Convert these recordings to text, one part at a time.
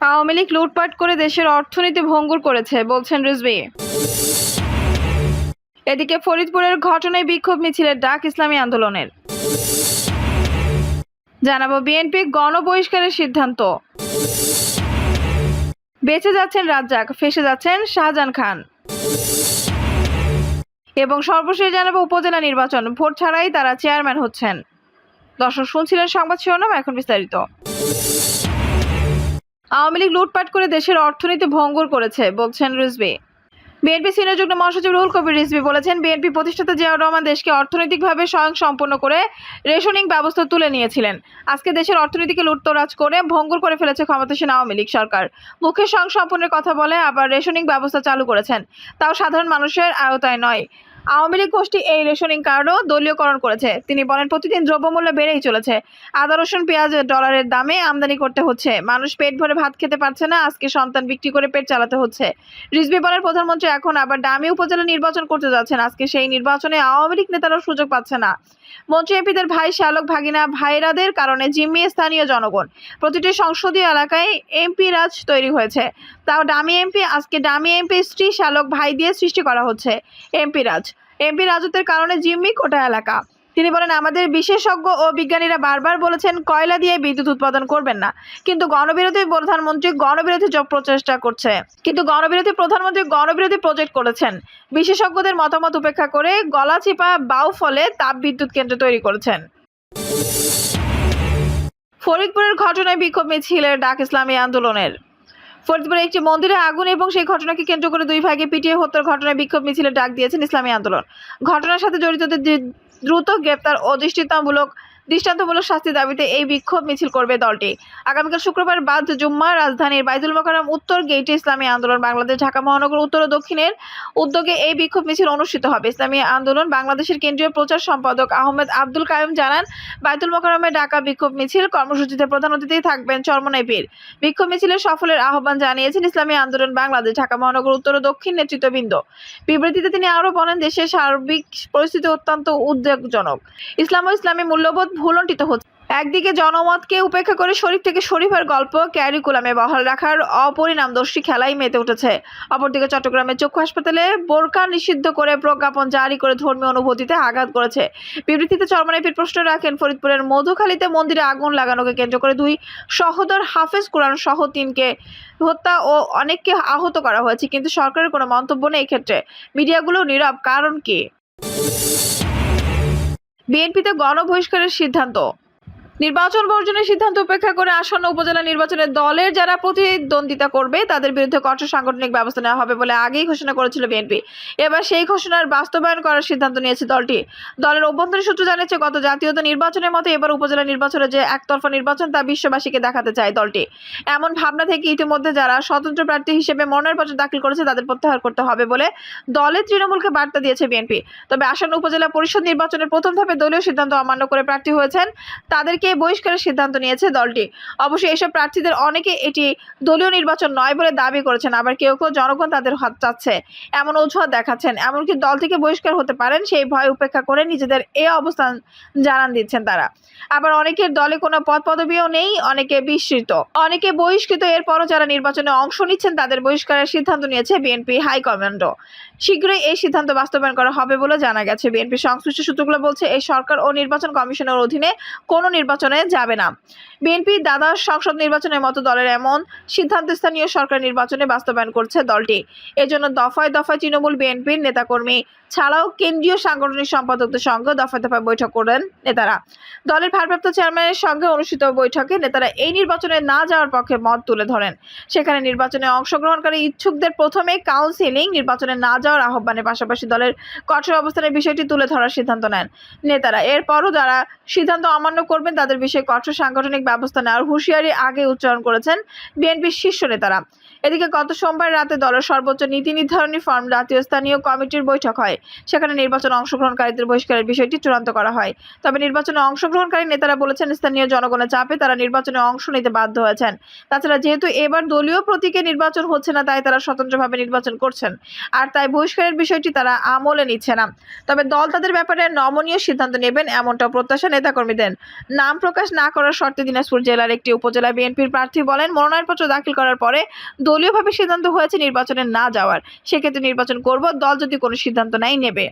আওয়ামী লীগ লুটপাট করে দেশের অর্থনীতি ভঙ্গুর করেছে, বলছেন রিজভি। এদিকে ফরিদপুরের ঘটনায় বিক্ষোভ মিছিলের ডাক ইসলামী আন্দোলনের। জানাব বিএনপি গণবহিষ্কারের সিদ্ধান্ত। বেঁচে যাচ্ছেন রাজ্জাক, ফেসে যাচ্ছেন শাহজাহান খান। এবং সর্বশেষ জানাব উপজেলা নির্বাচন, ভোট ছাড়াই তারা চেয়ারম্যান হচ্ছেন। দর্শক শুনছিলেন সংবাদ শিরোনাম, এখন বিস্তারিত। আওয়ামী লীগ লুটপাট করে দেশের অর্থনীতি ভঙ্গুর করেছে, বলছেন রিজভি। বিএনপি সিনিয়র যুগ্ম মহাসচিব রুহুল কবির রিজভি বলেছেন, বিএনপি প্রতিষ্ঠাতা জিয়াউর রহমান দেশকে অর্থনৈতিকভাবে স্বয়ং সম্পন্ন করে রেশনিং ব্যবস্থা তুলে নিয়েছিলেন। আজকে দেশের অর্থনীতিকে লুটতরাজ করে ভঙ্গুর করে ফেলেছে ক্ষমতাসীন আওয়ামী লীগ সরকার। মুখে স্বয়ং সম্পন্নের কথা বলে আবার রেশনিং ব্যবস্থা চালু করেছেন। তাও সাধারণ মানুষের আওতায় নয়। আওয়ামী লীগ গোষ্ঠী এই রেশনিং কার্ডও দলীয়করণ করেছে। তিনি বলেন, প্রতিদিন দ্রব্যমূল্য বেড়েই চলেছে। আদা, রসুন, পেঁয়াজ, ডলারের দামে আমদানি করতে হচ্ছে। মানুষ পেট ভরে ভাত খেতে পারছে না, আজকে সন্তান বিক্রি করে পেট চালাতে হচ্ছে। রিজবি বলেন, প্রধানমন্ত্রী এখন আবার ডামি উপজেলা নির্বাচন করতে যাচ্ছেন। আজকে সেই নির্বাচনে আওয়ামী লীগ নেতারাও সুযোগ পাচ্ছে না। মন্ত্রী এমপিদের ভাই শ্যালক ভাগিনা ভাইরাদের কারণে জিম্মি স্থানীয় জনগণ। প্রতিটি সংসদীয় এলাকায় এমপি রাজ তৈরি হয়েছে। তাও ডামি এমপি, আজকে ডামি এমপি স্ত্রী শ্যালক ভাই দিয়ে সৃষ্টি করা হচ্ছে এমপি রাজ। এমপি রাজত্বের কারণে জিম্মি কোটা এলাকা। তিনি বলেন, আমাদের বিশেষজ্ঞ ও বিজ্ঞানীরা বারবার বলেছেন, কয়লা দিয়ে বিদ্যুৎ উৎপাদন করবেন না। কিন্তু গণবিরোধী প্রধানমন্ত্রী গণবিরোধী প্রচেষ্টা করছে। কিন্তু গণবিরোধী প্রধানমন্ত্রী গণবিরোধী প্রজেক্ট করেছেন। বিশেষজ্ঞদের মতামত উপেক্ষা করে গলাচিপা বাউ ফলে তাপ বিদ্যুৎ কেন্দ্র তৈরি করেছেন। ফরিদপুরের ঘটনায় বিক্ষোভ মিছিলের ডাক ইসলামী আন্দোলনের। ফরিদপুরে একটি মন্দিরে আগুন এবং সেই ঘটনাকে কেন্দ্র করে দুই ভাগে পিটিয়ে হত্যার ঘটনায় বিক্ষোভ মিছিলের ডাক দিয়েছেন ইসলামী আন্দোলন। ঘটনার সাথে জড়িতদের দ্রুত গ্রেপ্তার ও দৃষ্টান্তমূলক দৃষ্টান্তমূলক শাস্তির দাবিতে এই বিক্ষোভ মিছিল করবে দলটি। আগামীকাল শুক্রবার বাদ জুম্মা রাজধানীর বাইতুল মোকাররম উত্তর গেইটে ইসলামী আন্দোলন, বাংলাদেশ ঢাকা মহানগর উত্তর ও দক্ষিণের উদ্যোগে এই বিক্ষোভ মিছিল অনুষ্ঠিত হবে। ইসলামী আন্দোলন, বাংলাদেশের কেন্দ্রীয় প্রচার সম্পাদক আহমেদ আব্দুল কায়ুম জানান বাইতুল মোকাররমে ঢাকা বিক্ষোভ মিছিল কর্মসূচিতে প্রধান অতিথি থাকবেন চরমনাই পীর। বিক্ষোভ মিছিলের সফলের আহ্বান জানিয়েছেন ইসলামী আন্দোলন, বাংলাদেশ ঢাকা মহানগর উত্তর ও দক্ষিণ নেতৃত্ববৃন্দ। বিবৃতিতে তিনি আরও বলেন, দেশের সার্বিক পরিস্থিতি অত্যন্ত উদ্বেগজনক। ইসলাম ও ইসলামী মূল্যবোধ ভুলণ্ঠিত হচ্ছে। একদিকে জনমতকে উপেক্ষা করে শরীফ থেকে শরীফের গল্প, ক্যারিকুলামে বহাল রাখার অপরিণামদর্শী খেলাই মেতে উঠেছে। অপরদিকে চট্টগ্রামের চক্ষু হাসপাতালে বোরকা নিষিদ্ধ করে প্রজ্ঞাপন জারি করে ধর্মীয় অনুভূতিতে আঘাত করেছে। বিবৃতিতে চরমনাইপির প্রশ্ন রাখেন, ফরিদপুরের মধুখালীতে মন্দিরে আগুন লাগানোকে কেন্দ্র করে দুই সহোদর হাফেজ কোরআন সহ তিনকে হত্যা ও অনেককে আহত করা হয়েছে। কিন্তু সরকারের কোনো মন্তব্য নেই এক্ষেত্রে। মিডিয়াগুলো নীরব, কারণ কি? বিএনপিতে গণবহিষ্কারের সিদ্ধান্ত। নির্বাচন বর্জনের সিদ্ধান্ত উপেক্ষা করে আসন্ন উপজেলা নির্বাচনে দলের যারা প্রতিদ্বন্দ্বিতা করবে, তাদের বিরুদ্ধে কঠোর সাংগঠনিক ব্যবস্থা নেওয়া হবে বলে আগেই ঘোষণা করেছিল বিএনপি। এবার সেই ঘোষণার বাস্তবায়ন করার সিদ্ধান্ত নিয়েছে দলটি। দলের অভ্যন্তরীণ সূত্র জানিয়েছে, গত জাতীয়তা নির্বাচনের মতো এবার উপজেলা নির্বাচনে যে একতরফা নির্বাচন, তা বিশ্ববাসীকে দেখাতে চায় দলটি। এমন ভাবনা থেকে ইতিমধ্যে যারা স্বতন্ত্র প্রার্থী হিসেবে মনোনয়নপত্র দাখিল করেছে, তাদের প্রত্যাহার করতে হবে বলে দলের তৃণমূলকে বার্তা দিয়েছে বিএনপি। তবে আসন্ন উপজেলা পরিষদ নির্বাচনের প্রথম ধাপে দলীয় সিদ্ধান্ত অমান্য করে প্রার্থী হয়েছেন। তাদেরকে বহিষ্কারের সিদ্ধান্ত নিয়েছে দলটি। অবশ্যই এসব প্রার্থীদের অনেকে এটি দলীয় নির্বাচন নয় বলে দাবি করেছেন, আবার কেউ কেউ জনগণ তাদের হাত চাচ্ছে। এমন অজুহাত দেখাচ্ছেন, এমনকি দল থেকে বহিষ্কার হতে পারেন সেই ভয় উপেক্ষা করে নিজেদের এ অবস্থান জানান দিচ্ছেন তারা। আবার অনেকের দলে কোনো পদ পদবিও নেই, অনেকে বিস্মৃত। অনেকে বহিষ্কৃত, এরপরও যারা নির্বাচনে অংশ নিচ্ছেন তাদের বহিষ্কারের সিদ্ধান্ত নিয়েছে বিএনপি হাইকমান্ড শীঘ্রই এই সিদ্ধান্ত বাস্তবায়ন করা হবে বলে জানা গেছে। বিএনপি সংশ্লিষ্ট সূত্রগুলো বলছে, এই সরকার ও নির্বাচন কমিশনের অধীনে কোনো নির্বাচনে যাবে না। বিএনপি দ্বাদশ সংসদ নির্বাচনের মতো দলের এমন সিদ্ধান্ত স্থানীয় সরকার নির্বাচনে বাস্তবায়ন করছে দলটি। এজন্য দফায় দফায় তৃণমূল বিএনপির নেতাকর্মী ছাড়াও কেন্দ্রীয় সাংগঠনিক সম্পাদকদের সঙ্গে দফায় দফায় বৈঠক করেন নেতারা। দলের ভারপ্রাপ্ত চেয়ারম্যানের সঙ্গে অনুষ্ঠিত বৈঠকে নেতারা এই নির্বাচনে না যাওয়ার পক্ষে মত তুলে ধরেন। সেখানে নির্বাচনে অংশগ্রহণকারী ইচ্ছুকদের প্রথমে কাউন্সিলিং, নির্বাচনে না যাওয়ার আহ্বানের পাশাপাশি দলের কঠোর অবস্থানের বিষয়টি তুলে ধরার সিদ্ধান্ত নেন। নেতারা এরপরও যারা সিদ্ধান্ত অমান্য করবেন তাদের বিষয়ে কঠোর সাংগঠনিক ব্যবস্থা নেওয়ার হুঁশিয়ারি আগে উচ্চারণ করেছেন বিএনপির শীর্ষ নেতারা। এদিকে গত সোমবার রাতে দলের সর্বোচ্চ নীতি নির্ধারণী ফর্ম জাতীয় স্থানীয় কমিটির বৈঠক হয়। সেখানে নির্বাচনে অংশগ্রহণকারীদের বহিষ্কারের বিষয়টি চূড়ান্ত করা হয়। তবে নির্বাচনে অংশগ্রহণকারী নেতারা বলেছেন, স্থানীয় জনগণের চাপে তারা নির্বাচনে অংশ নিতে বাধ্য হয়েছেন। তাছাড়া যেহেতু এবার দলীয় প্রতীকে নির্বাচন হচ্ছে না, তাই তারা স্বতন্ত্রভাবে নির্বাচন করছেন। আর তাই বহিষ্কারের বিষয়টি তারা আমলে নিচ্ছে না। তবে দল তাদের ব্যাপারে নমনীয় সিদ্ধান্ত নেবেন এমনটাও প্রত্যাশা নেতাকর্মীদের। নাম নাম প্রকাশ না করার শর্তে দিনাজপুর জেলার একটি উপজেলা বিএনপির প্রার্থী বলেন, মনোনয়নপত্র দাখিল করার পরে দলীয়ভাবে সিদ্ধান্ত হয়েছে নির্বাচনে না যাওয়ার। সেক্ষেত্রে নির্বাচন করব, দল যদি কোনো সিদ্ধান্ত নাই নেবে।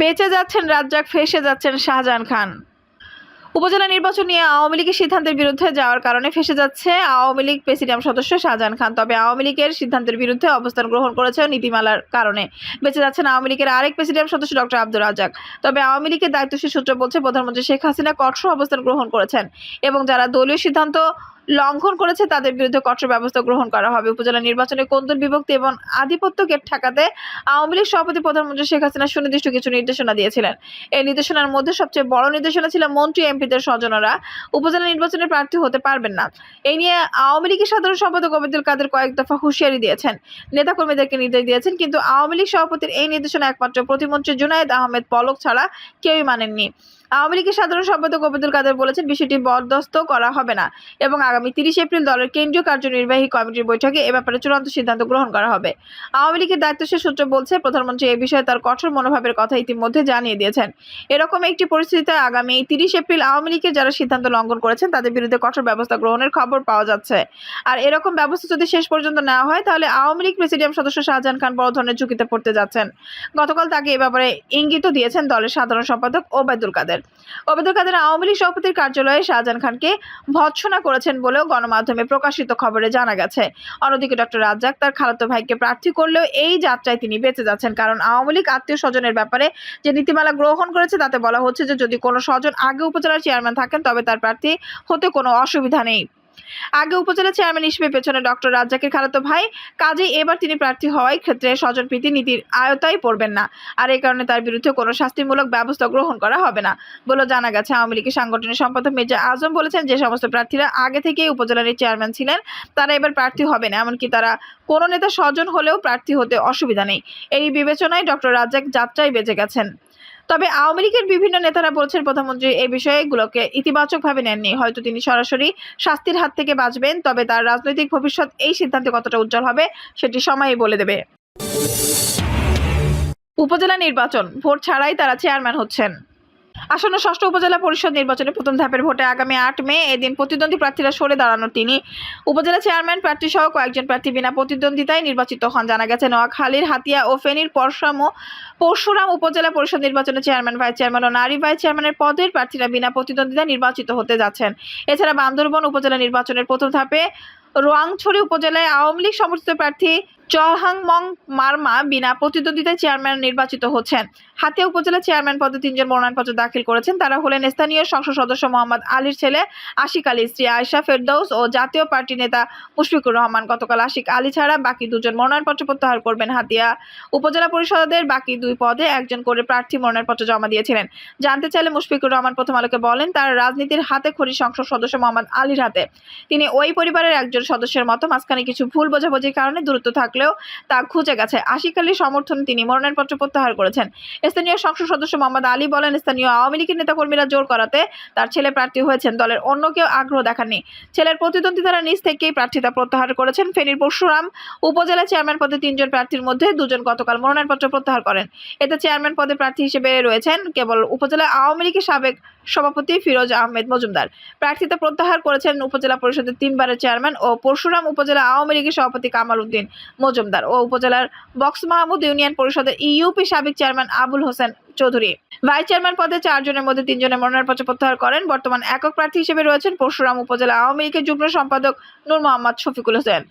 বেঁচে যাচ্ছেন রাজ্জাক, ফেসে যাচ্ছেন শাহজাহান খান। উপজেলা নির্বাচন নিয়ে আওয়ামী লীগের সিদ্ধান্তের বিরুদ্ধে যাওয়ার কারণে ফেসে যাচ্ছে আওয়ামী লীগ প্রেসিডিয়াম সদস্য শাহজাহান খান। তবে আওয়ামী লীগের সিদ্ধান্তের বিরুদ্ধে অবস্থান গ্রহণ করেছে নীতিমালার কারণে। বেঁচে যাচ্ছেন আওয়ামী লীগের আরেক প্রেসিডিয়াম সদস্য ডক্টর আব্দুর রাজাক তবে আওয়ামী লীগের দায়িত্বশীল সূত্র বলছে, প্রধানমন্ত্রী শেখ হাসিনা কঠোর অবস্থান গ্রহণ করেছেন এবং যারা দলীয় সিদ্ধান্ত লঙ্ঘন করেছে, তাদের বিরুদ্ধে কঠোর ব্যবস্থা গ্রহণ করা হবে। উপজেলা নির্বাচনে কোন্দল বিভক্তি এবং আধিপত্যকে ঠেকাতে আওয়ামী লীগ সভাপতি প্রধানমন্ত্রী শেখ হাসিনা সুনির্দিষ্ট কিছু নির্দেশনা দিয়েছিলেন। এই নির্দেশনার মধ্যে সবচেয়ে বড় নির্দেশনা ছিল মন্ত্রী, এমপিদের স্বজনরা উপজেলা নির্বাচনে প্রার্থী হতে পারবেন না। এই নিয়ে আওয়ামী লীগের সাধারণ সম্পাদক ওবায়দুল কাদের কয়েক দফা হুঁশিয়ারি দিয়েছেন। নেতাকর্মীদেরকে নির্দেশ দিয়েছেন, কিন্তু আওয়ামী লীগ সভাপতির এই নির্দেশনা একমাত্র প্রতিমন্ত্রী জুনায়েদ আহমেদ পলক ছাড়া কেউই মানেননি। আওয়ামী লীগের সাধারণ সম্পাদক ওবায়দুল কাদের বলেছেন, বিষয়টি বরদস্ত করা হবে না এবং আগামী তিরিশ এপ্রিল দলের কেন্দ্রীয় কার্যনির্বাহী কমিটির বৈঠকে এ ব্যাপারে চূড়ান্ত সিদ্ধান্ত গ্রহণ করা হবে। আওয়ামী লীগের দায়িত্বশীল সূত্র বলছে, প্রধানমন্ত্রী এই বিষয়ে তার কঠোর মনোভাবের কথা ইতিমধ্যে জানিয়ে দিয়েছেন। এরকম একটি পরিস্থিতিতে আগামী তিরিশ এপ্রিল আওয়ামী লীগের যারা সিদ্ধান্ত লঙ্ঘন করেছেন, তাদের বিরুদ্ধে কঠোর ব্যবস্থা গ্রহণের খবর পাওয়া যাচ্ছে। আর এরকম ব্যবস্থা যদি শেষ পর্যন্ত নেওয়া হয়, তাহলে আওয়ামী লীগ প্রেসিডিয়াম সদস্য শাহজাহান খান বড় ধরনের ঝুঁকিতে পড়তে যাচ্ছেন। গতকাল তাকে এ ব্যাপারে ইঙ্গিত দিয়েছেন দলের সাধারণ সম্পাদক ওবায়দুল কাদের। ওবায়দুল কাদের আওয়ামী লীগ সভাপতির কার্যালয়ে শাহজাহান খানকে ভৎসনা করেছেন বলেও গণমাধ্যমে প্রকাশিত খবরে জানা গেছে। অন্যদিকে ডক্টর রাজ্জাক তার খালাতো ভাইকে প্রার্থী করলেও এই যাত্রায় তিনি বেঁচে যাচ্ছেন। কারণ আওয়ামী লীগ আত্মীয় স্বজনের ব্যাপারে যে নীতিমালা গ্রহণ করেছে, তাতে বলা হচ্ছে যে যদি কোনো স্বজন আগে উপজেলার চেয়ারম্যান থাকেন, তবে তার প্রার্থী হতে কোনো অসুবিধা নেই। আগে উপজেলা চেয়ারম্যান হিসেবে পেছনে ডক্টর রাজ্জাকের খালাতো ভাই কাজেই এবার তিনি প্রার্থী হওয়ায় ক্ষেত্রে স্বজনপ্রীতি নীতির আয়তায় পড়বেন না। আর এই কারণে তার বিরুদ্ধে কোনো শাস্তিমূলক ব্যবস্থা গ্রহণ করা হবে না বলে জানা গেছে। আওয়ামী লীগের সাংগঠনিক সম্পাদক মির্জা আজম বলেছেন, যে সমস্ত প্রার্থীরা আগে থেকেই উপজেলার চেয়ারম্যান ছিলেন, তারা এবার প্রার্থী হবেন এমনকি তারা কোনো নেতা স্বজন হলেও প্রার্থী হতে অসুবিধা নেই। এই বিবেচনায় ডক্টর রাজ্জাক যাত্রায় বেঁচে গেছেন। তবে আওয়ামী লীগের বিভিন্ন নেতারা বলছেন প্রধানমন্ত্রী এই বিষয়গুলোকে ইতিবাচকভাবে নেননি। হয়তো তিনি সরাসরি শাস্তির হাত থেকে বাঁচবেন, তবে তার রাজনৈতিক ভবিষ্যৎ এই সিদ্ধান্তে কতটা উজ্জ্বল হবে সেটি সময়ই বলে দেবে। উপজেলা নির্বাচন, ভোট ছাড়াই তারা চেয়ারম্যান হচ্ছেন। আসন্ন ষষ্ঠ উপজেলা পরিষদ নির্বাচনে প্রথম ধাপের ভোটে আগামী আট মে এদিন প্রতিদ্বন্দ্বী প্রার্থীরা সরে দাঁড়ানোর তিনি। উপজেলা চেয়ারম্যান প্রার্থী সহ কয়েকজন প্রার্থী বিনা প্রতিদ্বন্দ্বিতায় নির্বাচিত হন। জানা গেছে, নোয়াখালীর হাতিয়া ও ফেনীর পরশুরাম ও পরশুরাম উপজেলা পরিষদ নির্বাচনে চেয়ারম্যান, ভাইস চেয়ারম্যান ও নারী ভাইস চেয়ারম্যানের পদের প্রার্থীরা বিনা প্রতিদ্বন্দ্বিতায় নির্বাচিত হতে যাচ্ছেন। এছাড়া বান্দরবন উপজেলা নির্বাচনের প্রথম ধাপে রোয়াংছড়ি উপজেলায় আওয়ামী লীগ সমর্থিত প্রার্থী চরহাংমং মার্মা বিনা প্রতিদ্বন্দ্বিতায় চেয়ারম্যান নির্বাচিত হচ্ছেন। হাতিয়া উপজেলা চেয়ারম্যান পদে তিনজন মনোনয়নপত্র দাখিল করেছেন। তারা হলেন স্থানীয় সংসদ সদস্য মোহাম্মদ আলীর ছেলে আশিক আলী, স্ত্রী আয়শা ফেরদৌস ও জাতীয় পার্টি নেতা মুশফিকুর রহমান। গতকাল আশিক আলী ছাড়া বাকি দুজন মনোনয়নপত্র প্রত্যাহার করবেন হাতিয়া। উপজেলা পরিষদের বাকি দুই পদে একজন করে প্রার্থী মনোনয়নপত্র জমা দিয়েছিলেন। জানতে চাইলে মুশফিকুর রহমান প্রথম আলোকে বলেন, তার রাজনীতির হাতে খড়ি সংসদ সদস্য মোহাম্মদ আলীর হাতে। তিনি ওই পরিবারের একজন সদস্যের মতো, মাঝখানে কিছু ভুল বোঝাবুঝির কারণে দূরত্ব থাকলেও তা খুঁজে গেছে। আশিক আলীর সমর্থনে তিনি মনোনয়নপত্র প্রত্যাহার করেছেন। স্থানীয় সংসদ সদস্য মোহাম্মদ আলী বলেন, স্থানীয় আওয়ামী লীগের নেতাকর্মীরা জোর করাতে তার ছেলে প্রার্থী হয়েছেন। দলের অন্য কেউ আগ্রহ দেখাননি। ছেলের প্রতিদ্বন্দ্বিতারা নিজ থেকেই প্রার্থিতা প্রত্যাহার করেছেন। ফেনীর পরশুরাম উপজেলা চেয়ারম্যান পদে তিনজন প্রার্থীর মধ্যে দুজন গতকাল মনোনয়নপত্র প্রত্যাহার করেন। এতে চেয়ারম্যান পদে প্রার্থী হিসেবে রয়েছেন কেবল উপজেলা আওয়ামী লীগের সাবেক সভাপতি ফিরোজ আহমেদ মজুমদার। প্রার্থিতা প্রত্যাহার করেছেন উপজেলা পরিষদের তিনবারের চেয়ারম্যান ও পরশুরাম উপজেলা আওয়ামী লীগের সভাপতি কামাল উদ্দিন। মজুমদার ও উপজেলার বক্স মাহমুদ ইউনিয়ন পরিষদের ইউপি সাবেক chairman Abul Hossain Chowdhury. Vice chairman পদে চারজনের মধ্যে তিনজনের মনোনয়নপত্র প্রত্যাহার করেন। বর্তমান একক প্রার্থী হিসেবে রয়েছেন পরশুরাম উপজেলা আওয়ামী লীগের যুগ্ম সম্পাদক নূর মোহাম্মদ শফিকুল হোসেন।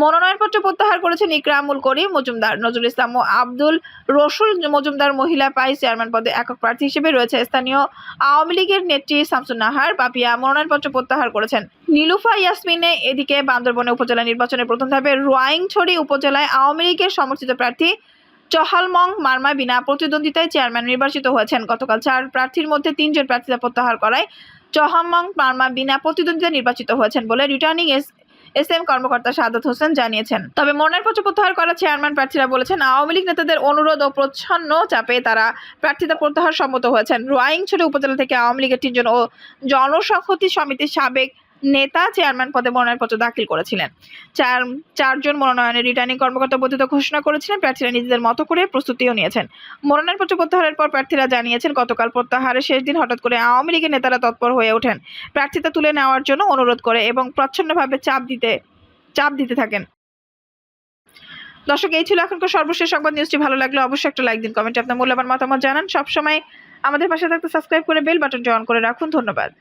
মনোনয়নপত্র প্রত্যাহার করেছেন ইকরামুল করিম মজুমদার, নজরুল ইসলাম ও আব্দুল রসুল মজুমদার মহিলা পাইস চেয়ারম্যান পদে একক প্রার্থী হিসেবে রয়েছে স্থানীয় আওয়ামী লীগের নেত্রী শামসুন নাহার পাপিয়া মনোনয়নপত্র প্রত্যাহার করেছেন। নীলুফা ইয়াসমিনে এদিকে বান্দরবনে উপজেলা নির্বাচনের প্রথম ধাপে রোয়াইংছড়ি উপজেলায় আওয়ামী লীগের সমর্থিত প্রার্থী চহালমং মার্মা বিনা প্রতিদ্বন্দ্বিতায় চেয়ারম্যান নির্বাচিত হয়েছেন। গতকাল চার প্রার্থীর মধ্যে তিনজন প্রার্থীরা প্রত্যাহার করায় চহালমং মার্মা বিনা প্রতিদ্বন্দ্বিতায় নির্বাচিত হয়েছেন বলে রিটার্নিং এস এস এম কর্মকর্তা সাদত হোসেন জানিয়েছেন। তবে মনোনয়নপত্র প্রত্যাহার করা চেয়ারম্যান প্রার্থীরা বলেছেন, আওয়ামী লীগ নেতাদের অনুরোধ ও প্রচ্ছন্ন চাপে তারা প্রার্থিতা প্রত্যাহার সম্মত হয়েছেন। রোয়াইংছড়ি উপজেলা থেকে আওয়ামী লীগের তিনজন ও জনসংহতি সমিতির সাবেক নেতা চেয়ারম্যান পদে মনোনয়নপত্র দাখিল করেছিলেন। চার, চারজন মনোনয়নের রিটার্নিং কর্মকর্তা বৈধতা ঘোষণা করেছিলেন, প্রার্থীরা নিজেদের মতো করে প্রস্তুতিও নিয়েছেন। মনোনয়নপত্র প্রত্যাহারের পর প্রার্থীরা জানিয়েছেন, গতকাল প্রত্যাহারের শেষ দিন হঠাৎ করে আওয়ামী লীগের নেতারা তৎপর হয়ে ওঠেন। প্রার্থিতা তুলে নেওয়ার জন্য অনুরোধ করে এবং প্রচ্ছন্নভাবে চাপ দিতে চাপ দিতে থাকেন। দর্শক, এই ছিল এখনকার সর্বশেষ সংবাদ। নিউজটি ভালো লাগলে অবশ্যই একটা লাইক দিন, কমেন্টে আপনার মূল্যবান মতামত জানান। সবসময় আমাদের পাশে থাকতে সাবস্ক্রাইব করে বেল বাটনটি অন করে রাখুন। ধন্যবাদ।